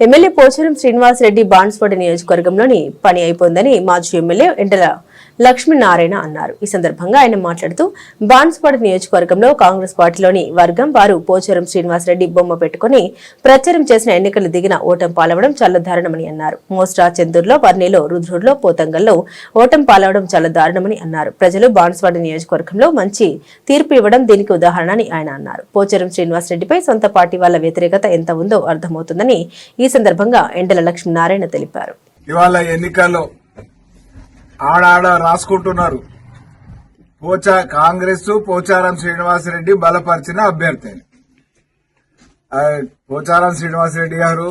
MLA Pocharam Srinivasa Reddy Banswada నియోజకవర్గంలోని పని అయిపోయిందని మాజీ ఎమ్మెల్యే ఎండల లక్ష్మీనారాయణ అన్నారు. ఈ సందర్భంగా ఆయన మాట్లాడుతూ బాన్స్వాడ నియోజకవర్గంలో కాంగ్రెస్ పార్టీలోని వర్గం వారు పోచారం శ్రీనివాసరెడ్డి బొమ్మ పెట్టుకుని ప్రచారం చేసిన ఎన్నికలు దిగిన ఓటం పాలవడం చాలా దారుణమని అన్నారు. మోస్టా చెందూరులో వర్ణిలో రుద్రుడిలో పోతంగల్లో ఓటం పాలవడం చాలా దారుణమని అన్నారు. ప్రజలు బాన్స్వాడ నియోజకవర్గంలో మంచి తీర్పు ఇవ్వడం దీనికి ఉదాహరణ అని ఆయన అన్నారు. పోచారం శ్రీనివాసరెడ్డిపై సొంత పార్టీ వాళ్ళ వ్యతిరేకత ఎంత ఉందో అర్థమవుతుందని ఈ సందర్భంగా ఎండల లక్ష్మీనారాయణ తెలిపారు. ఇవాళ ఎన్నికల్లో ఆడాడ రాసుకుంటున్నారు. పోచా కాంగ్రెస్ పోచారం శ్రీనివాసరెడ్డి బలపరిచిన అభ్యర్థి అని. పోచారం శ్రీనివాసరెడ్డి గారు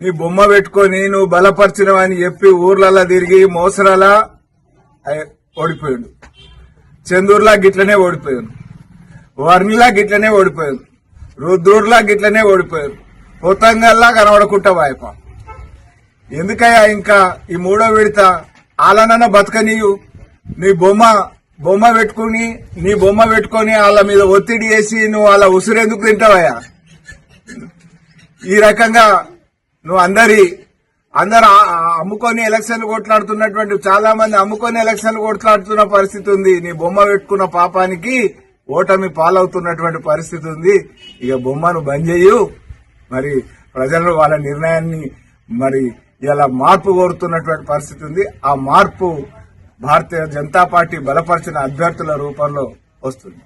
నీ బొమ్మ పెట్టుకొని నువ్వు బలపరిచినవని చెప్పి ఊర్లలో తిరిగి మోసరాల ఓడిపోయాడు. చందూరులా గిట్లనే ఓడిపోయాను వర్ణిలా గిట్లనే ఓడిపోయాను రుద్రూర్లా గిట్లనే ఓడిపోయారు పొత్తంగల్లా కనబడకుంటా వాయప. ఎందుకయ్యా ఇంకా ఈ మూడో విడత ఆలనన బతకనీయు. నీ బొమ్మ బొమ్మ పెట్టుకుని నీ బొమ్మ పెట్టుకొని వాళ్ళ మీద ఒత్తిడి వేసి నువ్వు వాళ్ళ ఉసురెందుకు తింటావయ్యా? ఈ రకంగా నువ్వు అందరి అందరు అమ్ముకొని ఎలక్షన్లు కొట్లాడుతున్నటువంటి చాలా మంది అమ్ముకొని ఎలక్షన్లు కొట్లాడుతున్న పరిస్థితి ఉంది. నీ బొమ్మ పెట్టుకున్న పాపానికి ఓటమి పాలవుతున్నటువంటి పరిస్థితి ఉంది. ఇక బొమ్మను బంద్ చేయు. మరి ప్రజలు వాళ్ళ నిర్ణయాన్ని మరి ఇలా మార్పు కోరుతున్నటువంటి పరిస్థితి ఉంది. ఆ మార్పు భారతీయ జనతా పార్టీ బలపరిచిన అభ్యర్థుల రూపంలో వస్తుంది.